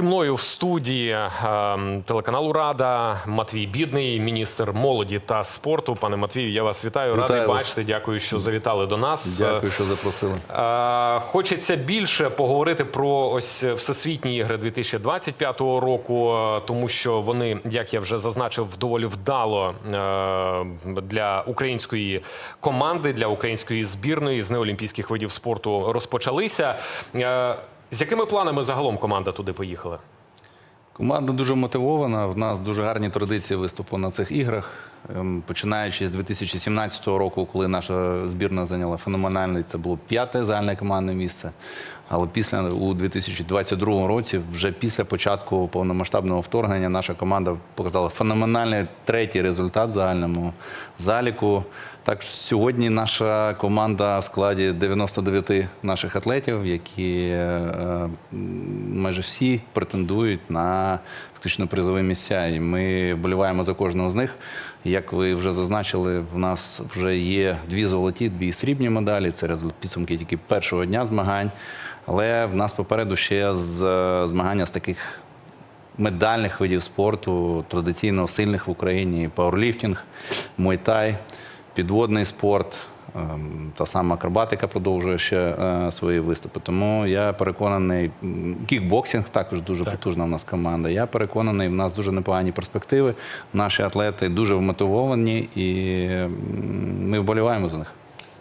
Зі мною в студії е, телеканалу Рада Матвій Бідний, міністр молоді та спорту. Пане Матвію, я вас вітаю. Вітаю Радий вас. бачити. Дякую, що завітали до нас. Дякую, що запросили. Е, Хочеться більше поговорити про ось всесвітні ігри 2025 року, е, тому що вони, як я вже зазначив, доволі вдало е, для української команди, для української збірної з неолімпійських видів спорту розпочалися. З якими планами загалом команда туди поїхала? Команда дуже мотивована. В нас дуже гарні традиції виступу на цих іграх. Ем, Починаючи з 2017 року, коли наша збірна зайняла феноменальне, це було п'яте загальне командне місце. Але після у 2022 році, вже після початку повномасштабного вторгнення, наша команда показала феноменальний третій результат в загальному заліку. Так сьогодні наша команда в складі 99 наших атлетів, які е, майже всі претендують на фактично призові місця. І ми вболіваємо за кожного з них. Як ви вже зазначили, в нас вже є дві золоті, дві срібні медалі. Це підсумки тільки першого дня змагань. Але в нас попереду ще з е, змагання з таких медальних видів спорту, традиційно сильних в Україні: пауерліфтинг, муайтай, підводний спорт. Ем, Та сама акробатика продовжує ще е, свої виступи. Тому я переконаний, кікбоксинг також дуже потужна в нас команда. Я переконаний, в нас дуже непогані перспективи. Наші атлети дуже вмотивовані і ми вболіваємо за них.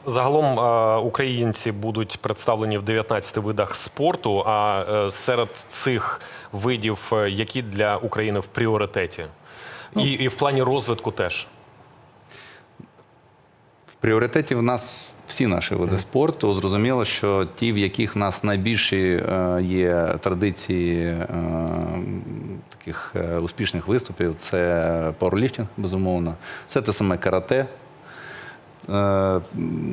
Загалом е, українці будуть представлені в 19 видах спорту. А е, серед цих видів, які для України в пріоритеті, і, і в плані розвитку теж. Пріоритеті в нас всі наші види спорту. Зрозуміло, що ті, в яких в нас найбільші е, є традиції е, таких е, успішних виступів, це пауерліфтинг, безумовно, це те саме карате.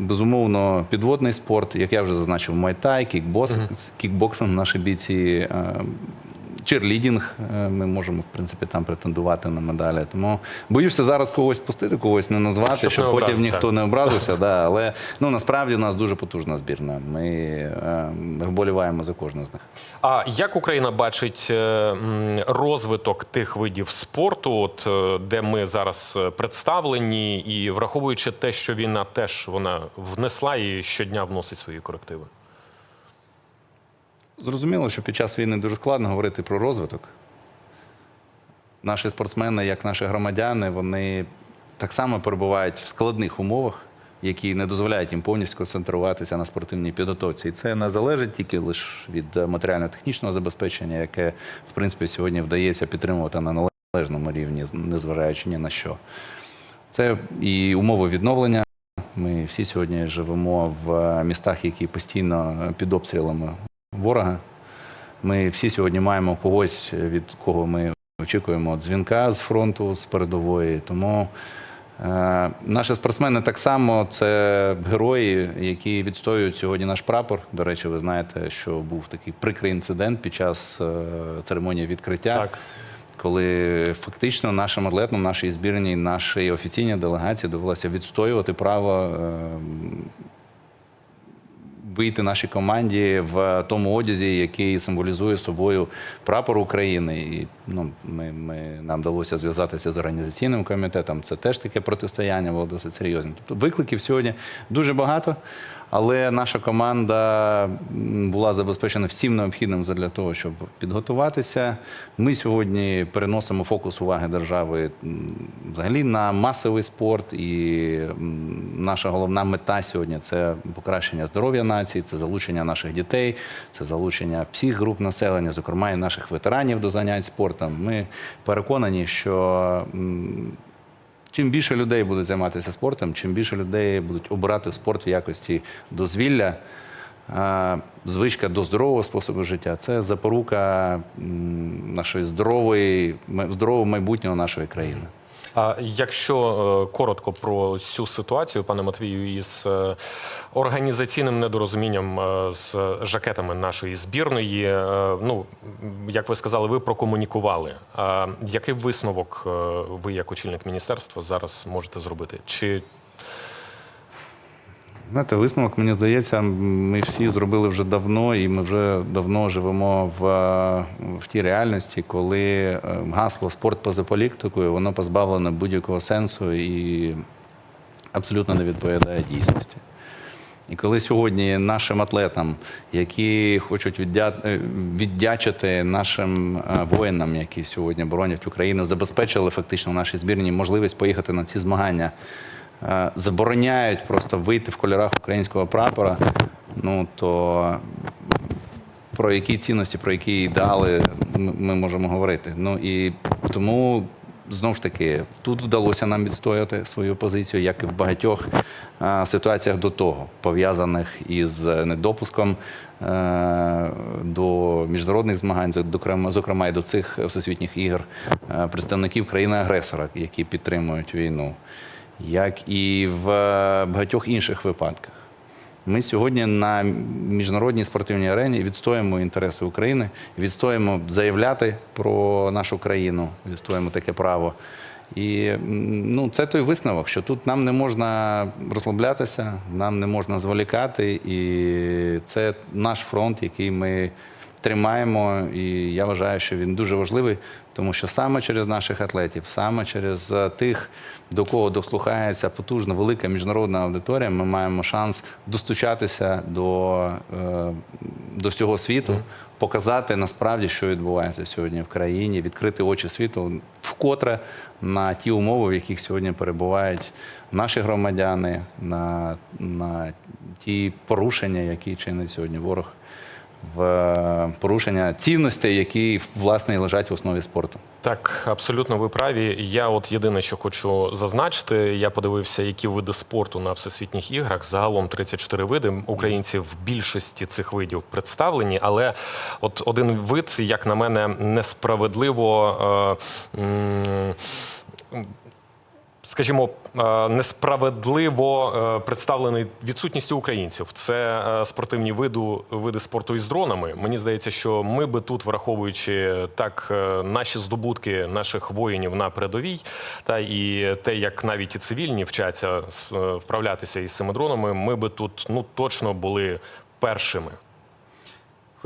Безумовно, підводний спорт, як я вже зазначив, майтай, кікбоксинг, кікбоксинг наші бійці, черлідінг. е, Ми можемо, в принципі, там претендувати на медалі. Тому боюся зараз когось пустити, когось не назвати, Щоб щоб, не потім образити, ніхто так. не образився. Да, але ну, насправді у нас дуже потужна збірна. Ми е, вболіваємо за кожного з них. А як Україна бачить е, розвиток тих видів спорту, от е, де ми зараз представлені, і враховуючи те, що війна теж вона внесла і щодня вносить свої корективи? Зрозуміло, що під час війни дуже складно говорити про розвиток. Наші спортсмени, як наші громадяни, вони так само перебувають в складних умовах, які не дозволяють їм повністю концентруватися на спортивній підготовці. І це не залежить тільки лише від е, матеріально-технічного забезпечення, яке, в принципі, сьогодні вдається підтримувати на належному рівні, незважаючи ні на що. Це і умови відновлення. Ми всі сьогодні живемо в е, містах, які постійно під обстрілами ворога. Ми всі сьогодні маємо когось, від кого ми очікуємо дзвінка з фронту, з передової. Тому е, наші спортсмени так само це герої, які відстоюють сьогодні наш прапор. До речі, ви знаєте, що був такий прикрий інцидент під час е, церемонії відкриття. Так. Коли фактично нашим атлетам, нашій збірній, нашій офіційній делегації довелося відстоювати право е, вийти нашій команді в тому одязі, який символізує собою прапор України. І ну, ми, ми, нам вдалося зв'язатися з організаційним комітетом. Це теж таке протистояння було досить серйозне. Тобто викликів сьогодні дуже багато, але наша команда була забезпечена всім необхідним для того, щоб підготуватися. Ми сьогодні переносимо фокус уваги держави взагалі на масовий спорт. І наша головна мета сьогодні це покращення здоров'я нації, це залучення наших дітей, це залучення всіх груп населення, зокрема і наших ветеранів до занять спортом. Ми переконані, що Чим більше людей будуть займатися спортом, чим більше людей будуть обирати спорт в якості дозвілля, звичка до здорового способу життя це запорука нашої здорової, здорового майбутнього нашої країни. А якщо е, коротко про цю ситуацію, пане Матвію, із е, організаційним недорозумінням е, з жакетами нашої збірної, ну як ви сказали, ви прокомунікували. Який висновок ви, як очільник міністерства, зараз можете зробити? Чи Знаєте, висновок, мені здається, ми всі зробили вже давно, і ми вже давно живемо в, е, в тій реальності, коли е, гасло спорт поза політикою, воно позбавлене будь-якого сенсу і абсолютно не відповідає дійсності. І коли сьогодні нашим атлетам, які хочуть віддя... е, віддячити нашим воїнам, які сьогодні боронять Україну, забезпечили фактично нашій збірні можливість поїхати на ці змагання, забороняють просто вийти в кольорах українського прапора, ну то про які цінності, про які ідеали ми можемо говорити. Ну і тому знову ж таки тут вдалося нам відстояти свою позицію, як і в багатьох а, ситуаціях до того, пов'язаних із недопуском е, до міжнародних змагань, зокрема, і до цих всесвітніх ігор, е, представників країни-агресора, які підтримують війну, як і в багатьох інших випадках. Ми сьогодні на міжнародній спортивній арені відстоїмо інтереси України, відстоїмо заявляти про нашу країну, відстоїмо таке право. І ну, це той висновок, що тут нам не можна розслаблятися, нам не можна зволікати, і це наш фронт, який ми тримаємо. І я вважаю, що він дуже важливий, тому що саме через наших атлетів, саме через е, тих, до кого дослухається потужна велика міжнародна аудиторія, ми маємо шанс достучатися до, е, до всього світу, показати насправді, що відбувається сьогодні в країні, відкрити очі світу вкотре на ті умови, в яких сьогодні перебувають наші громадяни, на, на ті порушення, які чинить сьогодні ворог. В е, порушення цінностей, які власне лежать в основі спорту. Так, абсолютно ви праві. Я от єдине, що хочу зазначити, я подивився, які види спорту на всесвітніх іграх. Загалом 34 види. Українці в більшості цих видів представлені, але от один вид, як на мене, несправедливо. Е, Скажімо, е, несправедливо е, представлений відсутністю українців. Це е, спортивні виду, види спорту із дронами. Мені здається, що ми би тут, враховуючи так наші здобутки наших воїнів на передовій, та і те, як навіть і цивільні вчаться вправлятися із цими дронами, ми би тут ну точно були першими.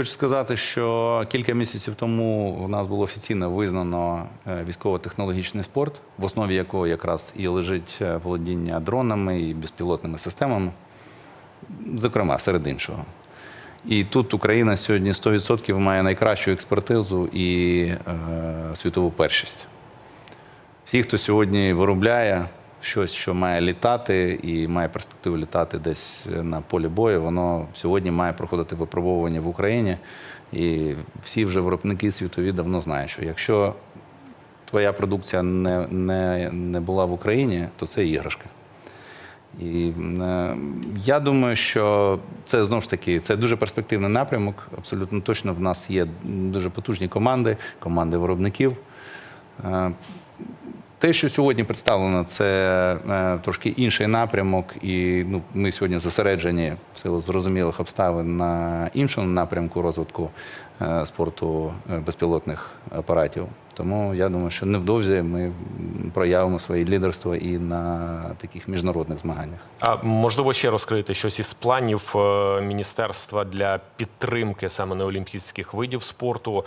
Хочу сказати, що кілька місяців тому в нас було офіційно визнано е, військово-технологічний спорт, в основі якого якраз і лежить е, володіння дронами і безпілотними системами, зокрема, серед іншого. І тут Україна сьогодні 100% має найкращу експертизу і е, світову першість. Всі, хто сьогодні виробляє щось, що має літати і має перспективу літати десь на полі бою, воно сьогодні має проходити випробовування в Україні. І всі вже виробники світові давно знають, що якщо твоя продукція не, не, не була в Україні, то це іграшка. І е, я думаю, що це знову ж таки це дуже перспективний напрямок. Абсолютно точно в нас є дуже потужні команди, команди виробників. Е, те, що сьогодні представлено, це е, трошки інший напрямок, і ну, ми сьогодні зосереджені в силу зрозумілих обставин на іншому напрямку розвитку спорту е, безпілотних апаратів. Тому я думаю, що невдовзі ми проявимо своє лідерство і на таких міжнародних змаганнях. А можливо ще розкрити щось із планів е, міністерства для підтримки саме неолімпійських видів спорту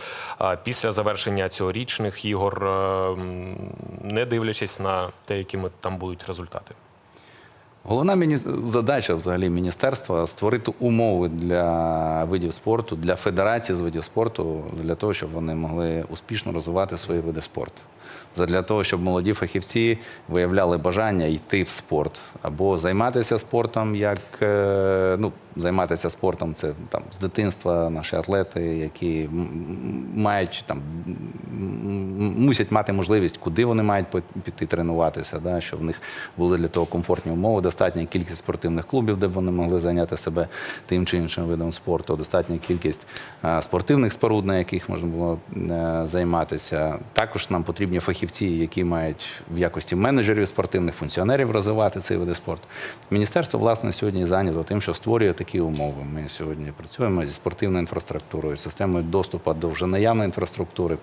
після завершення цьогорічних ігор, е, не дивлячись на те, якими там будуть результати. Головна задача взагалі міністерства створити умови для видів спорту, для федерації з видів спорту, для того, щоб вони могли успішно розвивати свої види спорту. Для того, щоб молоді фахівці виявляли бажання йти в спорт або займатися спортом, як е, ну, займатися спортом це там з дитинства наші атлети, які мають там мусять мати можливість, куди вони мають піти тренуватися, да, щоб в них були для того комфортні умови, достатня кількість спортивних клубів, де б вони могли зайняти себе тим чи іншим видом спорту, достатня кількість спортивних споруд, на яких можна було е, займатися. Також нам потрібні фахівці, які мають в якості менеджерів спортивних функціонерів розвивати цей види спорту. Міністерство власне сьогодні зайнято тим, що створює такі умови. Ми сьогодні працюємо зі спортивною інфраструктурою, системою доступу до вже наявної інфраструктури. Е,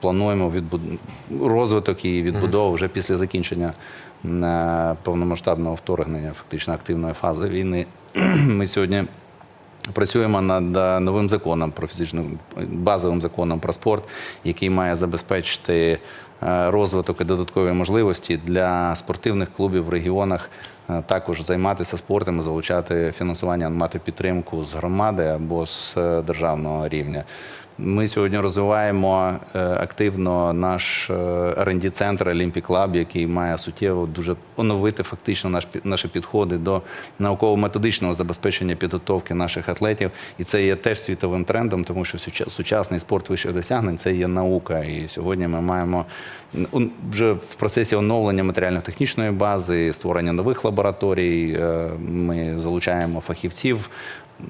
плануємо відбуд- розвиток і відбудову вже після закінчення е, повномасштабного вторгнення, фактично активної фази війни. Ми сьогодні Працюємо над е, новим законом про фізичну базовим законом про спорт, який має забезпечити розвиток і додаткові можливості для спортивних клубів в регіонах е, також займатися спортом, залучати фінансування, мати підтримку з громади або з е, державного рівня. Ми сьогодні розвиваємо е, активно наш rd центр Olympic Club, який має суттєво дуже оновити фактично наш наші підходи до науково-методичного забезпечення підготовки наших атлетів. І це є теж світовим трендом, тому що сучасний спорт вищих досягнень це є наука. І сьогодні ми маємо вже в процесі оновлення матеріально-технічної бази, створення нових лабораторій. е, Ми залучаємо фахівців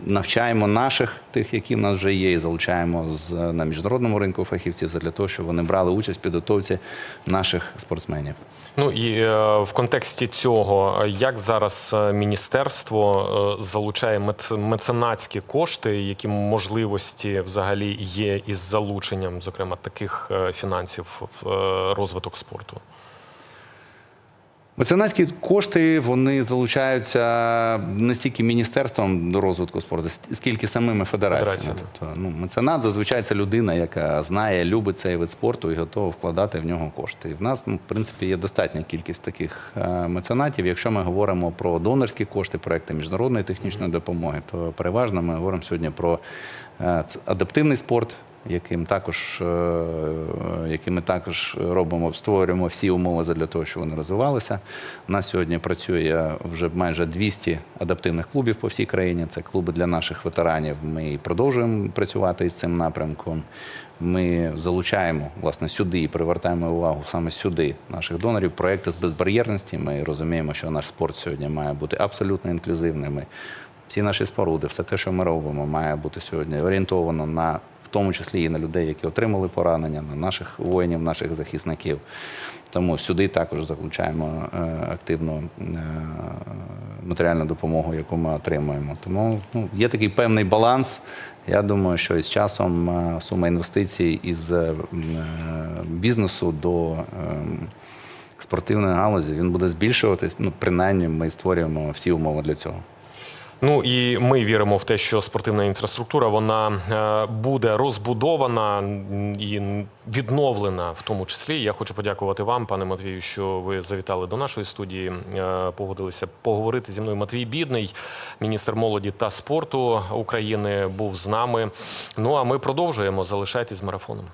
навчаємо наших тих, які в нас вже є, і залучаємо з на міжнародному ринку фахівців для того, щоб вони брали участь в підготовці наших спортсменів. Ну і е, в контексті цього, як зараз е, міністерство е, залучає мец- меценатські кошти, які можливості взагалі є із залученням, зокрема, таких фінансів в розвиток спорту? Меценатські кошти вони залучаються не стільки міністерством до розвитку спорту, скільки самими федераціями. Федераціями. Тобто, ну, меценат зазвичай це людина, яка знає, любить цей вид спорту і готова вкладати в нього кошти. І в нас, ну, в принципі, є достатня кількість таких е, меценатів. Якщо ми говоримо про донорські кошти, проекти міжнародної технічної допомоги, то переважно ми говоримо сьогодні про е, адаптивний спорт. Яким також, е, яким ми також робимо, створюємо всі умови для того, щоб вони розвивалися. У нас сьогодні працює вже майже 200 адаптивних клубів по всій країні. Це клуби для наших ветеранів. Ми продовжуємо працювати із цим напрямком. Ми залучаємо власне сюди і привертаємо увагу саме сюди наших донорів. Проекти з безбар'єрності. Ми розуміємо, що наш спорт сьогодні має бути абсолютно інклюзивним. Всі наші споруди, все те, що ми робимо, має бути сьогодні орієнтовано на тому числі і на людей, які отримали поранення, на наших воїнів, наших захисників. Тому сюди також залучаємо е, активну е, матеріальну допомогу, яку ми отримуємо. Тому ну, є такий певний баланс. Я думаю, що із часом е, сума інвестицій із бізнесу до спортивної галузі він буде збільшуватись. Ну, принаймні, ми створюємо всі умови для цього. Ну і ми віримо в те, що спортивна інфраструктура вона е, буде розбудована і відновлена, в тому числі. Я хочу подякувати вам, пане Матвію, що ви завітали до нашої студії. е, Погодилися поговорити зі мною. Матвій Бідний, міністр молоді та спорту України, був з нами. Ну а ми продовжуємо. Залишайтесь з марафоном.